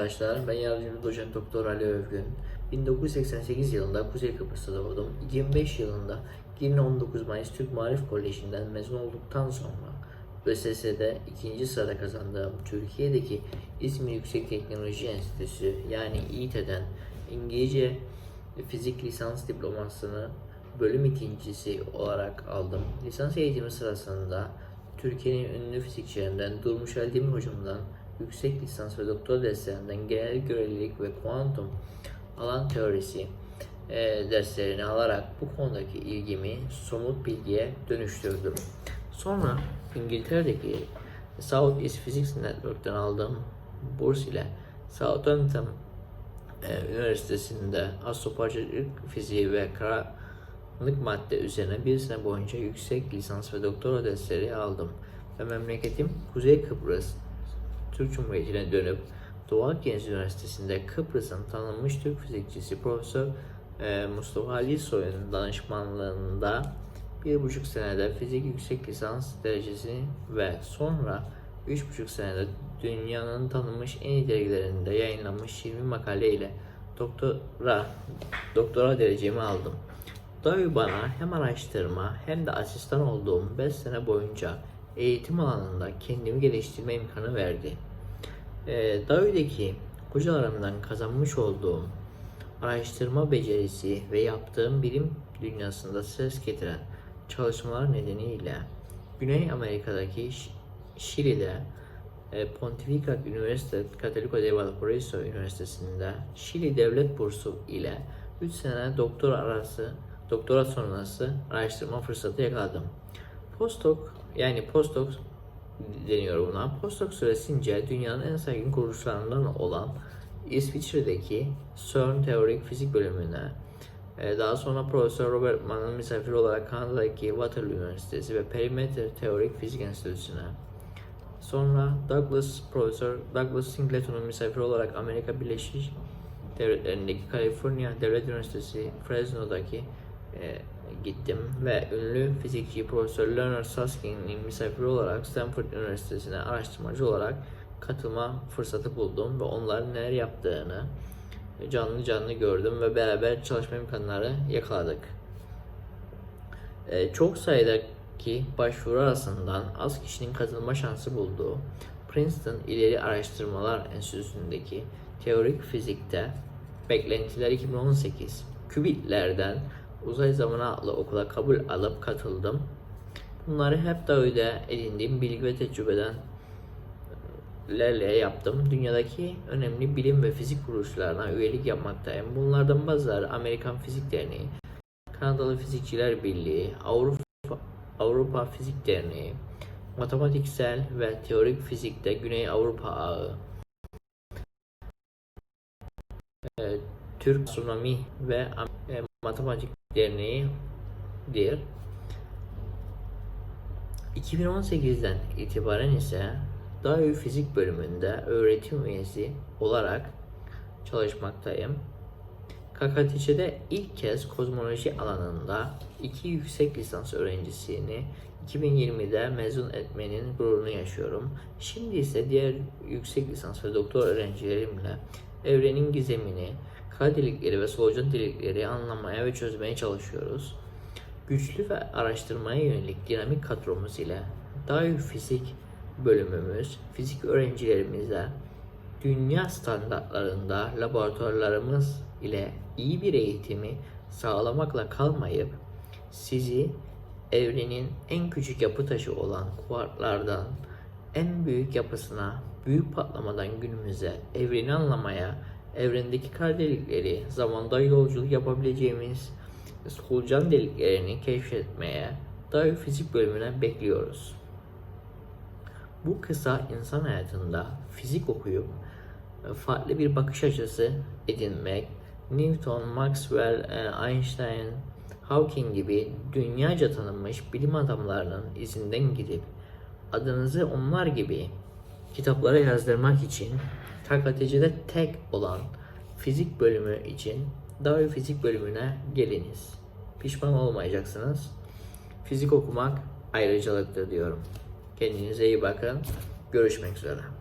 Arkadaşlar ben yardımcı doçent doktor Ali Övgün. 1988 yılında Kuzey Kıbrıs'ta doğdum. 2005 yılında Girne 19 Mayıs Türk Marif Koleji'nden mezun olduktan sonra ÖSS'de ikinci sırada kazandığım Türkiye'deki İzmir Yüksek Teknoloji Enstitüsü yani İİTE'den İngilizce fizik lisans diplomasını bölüm ikincisi olarak aldım. Lisans eğitimi sırasında Türkiye'nin ünlü fizikçilerinden Durmuş Eldemir hocamdan yüksek lisans ve doktor derslerinden genel görelilik ve kuantum alan teorisi e, derslerini alarak bu konudaki ilgimi somut bilgiye dönüştürdüm. Sonra İngiltere'deki South East Physics Network'ten aldığım burs ile Southampton e, Üniversitesi'nde astroparçacılık fiziği ve karanlık madde üzerine bir sene boyunca yüksek lisans ve doktora dersleri aldım. Ve memleketim Kuzey Kıbrıs Türk Cumhuriyeti'ne dönüp Doğu Akdeniz Üniversitesi'nde Kıbrıs'ın tanınmış Türk fizikçisi Profesör e, Mustafa Ali Soy'un danışmanlığında bir buçuk senede fizik yüksek lisans derecesini ve sonra üç buçuk senede dünyanın tanınmış en iyi dergilerinde yayınlanmış 20 makale ile doktora, doktora derecemi aldım. Davi bana hem araştırma hem de asistan olduğum 5 sene boyunca eğitim alanında kendimi geliştirme imkanı verdi. Ee, Davi'deki hocalarımdan kazanmış olduğum araştırma becerisi ve yaptığım bilim dünyasında ses getiren çalışmalar nedeniyle Güney Amerika'daki Şili'de e, Pontifical University Católico de Valparaíso Üniversitesi'nde Şili Devlet Bursu ile 3 sene doktor arası doktora sonrası araştırma fırsatı yakaladım. Postdoc yani postdoc deniyor buna. Postdoc süresince dünyanın en saygın kuruluşlarından olan İsviçre'deki CERN Teorik Fizik bölümüne e, daha sonra Profesör Robert Mann'ın misafiri olarak Kanada'daki Waterloo Üniversitesi ve Perimeter Teorik Fizik Enstitüsü'ne Sonra Douglas Profesör Douglas Singleton'un misafiri olarak Amerika Birleşik Devletleri'ndeki Kaliforniya Devlet Üniversitesi Fresno'daki e, gittim ve ünlü fizikçi Profesör Leonard Susskind'in misafiri olarak Stanford Üniversitesi'ne araştırmacı olarak katılma fırsatı buldum ve onların neler yaptığını canlı canlı gördüm ve beraber çalışma imkanları yakaladık. Ee, çok sayıdaki başvuru arasından az kişinin katılma şansı bulduğu Princeton İleri Araştırmalar Enstitüsü'ndeki teorik fizikte beklentiler 2018 kübitlerden uzay zamanı adlı okula kabul alıp katıldım. Bunları hep Davi'de edindiğim bilgi ve tecrübeden lerle yaptım. Dünyadaki önemli bilim ve fizik kuruluşlarına üyelik yapmaktayım. Bunlardan bazıları Amerikan Fizik Derneği, Kanadalı Fizikçiler Birliği, Avrupa, Avrupa Fizik Derneği, Matematiksel ve Teorik Fizikte Güney Avrupa Ağı, e, Türk Astronomi ve e, Matematik Derneği'dir. 2018'den itibaren ise Davi Fizik bölümünde öğretim üyesi olarak çalışmaktayım. KKTC'de ilk kez kozmoloji alanında iki yüksek lisans öğrencisini 2020'de mezun etmenin gururunu yaşıyorum. Şimdi ise diğer yüksek lisans ve doktor öğrencilerimle evrenin gizemini, kara delikleri ve solucan delikleri anlamaya ve çözmeye çalışıyoruz. Güçlü ve araştırmaya yönelik dinamik kadromuz ile Davi Fizik bölümümüz fizik öğrencilerimize dünya standartlarında laboratuvarlarımız ile iyi bir eğitimi sağlamakla kalmayıp sizi evrenin en küçük yapı taşı olan kuarklardan en büyük yapısına, büyük patlamadan günümüze evreni anlamaya, evrendeki kara delikleri, zamanda yolculuk yapabileceğimiz solucan deliklerini keşfetmeye Davi Fizik bölümüne bekliyoruz. Bu kısa insan hayatında fizik okuyup e, farklı bir bakış açısı edinmek, Newton, Maxwell, e, Einstein, Hawking gibi dünyaca tanınmış bilim adamlarının izinden gidip adınızı onlar gibi kitaplara yazdırmak için KKTC'de tek olan fizik bölümü için Davi Fizik bölümüne geliniz. Pişman olmayacaksınız. Fizik okumak ayrıcalıktır diyorum. Kendinize iyi bakın. Görüşmek üzere.